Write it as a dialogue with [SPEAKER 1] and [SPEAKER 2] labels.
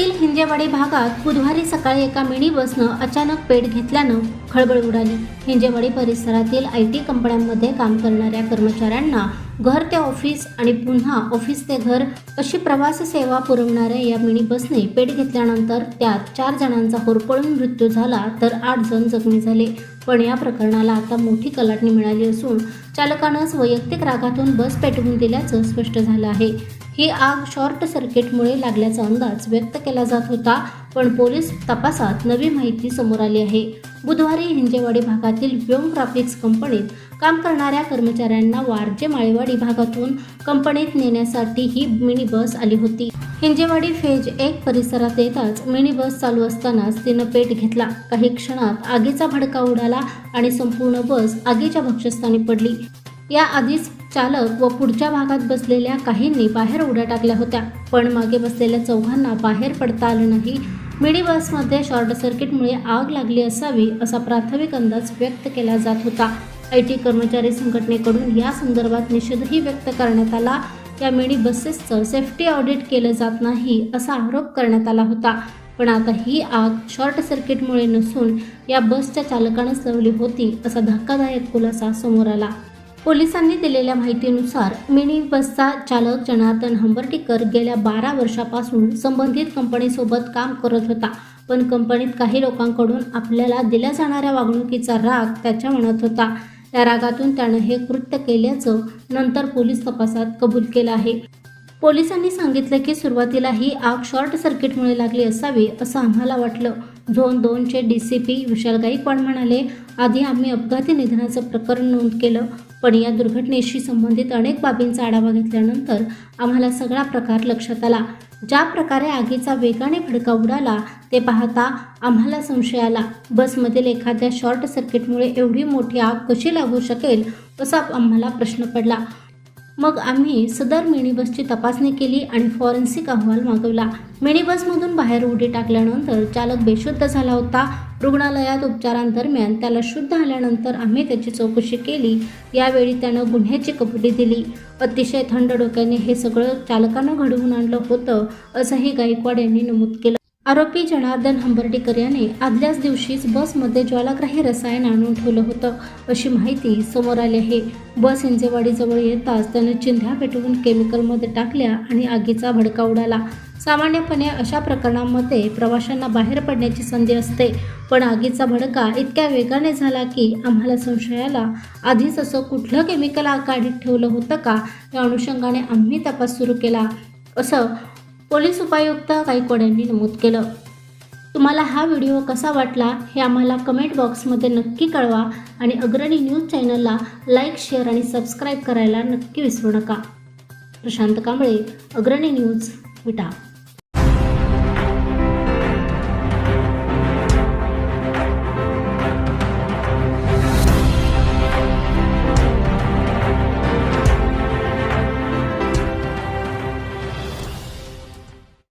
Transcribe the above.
[SPEAKER 1] हिंजेवाडी भागात बुधवारी सकाळी एका मिनी बसनं अचानक पेट घेतल्यानं खळबळ उडाली. हिंजेवाडी परिसरातील आय टी कंपन्यांमध्ये काम करणाऱ्या कर्मचाऱ्यांना घर ते ऑफिस आणि पुन्हा ऑफिस ते घर अशी प्रवास सेवा पुरवणाऱ्या या मिनी बसने पेट घेतल्यानंतर त्यात चार जणांचा होरपळून मृत्यू झाला तर आठ जण जखमी झाले. पण या प्रकरणाला आता मोठी कलाटणी मिळाली असून चालकानंच वैयक्तिक रागातून बस पेटवून दिल्याचं स्पष्ट झालं आहे. ही आग शॉर्ट सर्किटमुळे लागल्याचा अंदाज व्यक्त केला जात होता पण पोलीस तपासात नवी माहिती समोर आली आहे. बुधवारी हिंजेवाडी भागातील व्योम ग्राफिक्स कंपनीत काम करणाऱ्या कर्मचाऱ्यांना वारजे माळेवाडी भागातून कंपनीत नेण्यासाठी ही मिनी बस आली होती. हिंजेवाडी फेज एक परिसरात येताच मिनी बस चालू असतानाच तिनं पेट घेतला. काही क्षणात आगीचा भडका उडाला आणि संपूर्ण बस आगीच्या भक्षस्थानी पडली. या आधीच चालक व पुढच्या भागात बसलेल्या काहींनी बाहेर उड्या टाकल्या होत्या. पण मागे बसलेल्या चौघांना बाहेर पडता आलं नाही. मिनी बसमध्ये शॉर्ट सर्किटमुळे आग लागली असावी असा प्राथमिक अंदाज व्यक्त केला जात होता. आय टी कर्मचारी संघटनेकडून या संदर्भात निषेधही व्यक्त करण्यात आला. या मिनी बसेसचं सेफ्टी ऑडिट केलं जात नाही असा आरोप करण्यात आला होता. पण आता ही आग शॉर्ट सर्किटमुळे नसून या बसच्या चालकानंच लावली होती असा धक्कादायक खुलासा समोर आला. पोलिसांनी दिलेल्या माहितीनुसार मिनी बसचा चालक जनार्दन हंबर्टीकर गेल्या बारा वर्षापासून संबंधित कंपनीसोबत काम करत होता. पण कंपनीत काही लोकांकडून आपल्याला दिल्या जाणाऱ्या वागणुकीचा राग त्याच्या मनात होता. या रागातून त्यानं हे कृत्य केल्याचं नंतर पोलीस तपासात कबूल केलं आहे. पोलिसांनी सांगितलं की सुरुवातीला ही आग शॉर्ट सर्किटमुळे लागली असावी असं आम्हाला वाटलं. झोन दोनचे D C P Vishal Gaikwad म्हणाले आधी आम्ही अपघाती निधनाचं प्रकरण नोंद केलं पण या दुर्घटनेशी संबंधित अनेक बाबींचा आढावा घेतल्यानंतर आम्हाला सगळा प्रकार लक्षात आला. ज्या प्रकारे आगीचा वेगाने भडका उडाला ते पाहता आम्हाला संशय आला. बसमधील एखाद्या शॉर्ट सर्किटमुळे एवढी मोठी आग कशी लागू शकेल असा आम्हाला प्रश्न पडला. मग आम्ही सदर मिनी बसची तपासणी केली आणि फॉरेन्सिक अहवाल मागवला. मिनी बसमधून बाहेर उडी टाकल्यानंतर चालक बेशुद्ध झाला होता. रुग्णालयात उपचारांदरम्यान त्याला शुद्ध आल्यानंतर आम्ही त्याची चौकशी केली. यावेळी त्यानं गुन्ह्याची कबुली दिली. अतिशय थंड डोक्याने हे सगळं चालकानं घडवून आणलं होतं असंही गायकवाड यांनी नमूद केलं. आरोपी जनार्दन हंबर्डीकर याने आदल्याच दिवशीच बसमध्ये ज्वालाग्राही रसायन आणून ठेवलं होतं अशी माहिती समोर आली आहे. बस हिंजेवाडीजवळ येताच त्यानं चिंध्या पेटवून केमिकलमध्ये टाकल्या आणि आगीचा भडका उडाला. सामान्यपणे अशा प्रकरणांमध्ये प्रवाशांना बाहेर पडण्याची संधी असते पण आगीचा भडका इतक्या वेगाने झाला की आम्हाला संशयाला आधीच असं कुठलं केमिकल गाडीत ठेवलं होतं का? या अनुषंगाने आम्ही तपास सुरू केला. असं पोलीस उपायुक्त गायकवाड यांनी नमूद केलं. तुम्हाला हा व्हिडिओ कसा वाटला हे आम्हाला कमेंट बॉक्समध्ये नक्की कळवा आणि अग्रणी न्यूज चॅनलला लाईक शेअर आणि सबस्क्राईब करायला नक्की विसरू नका. प्रशांत कांबळे अग्रणी न्यूज विटा.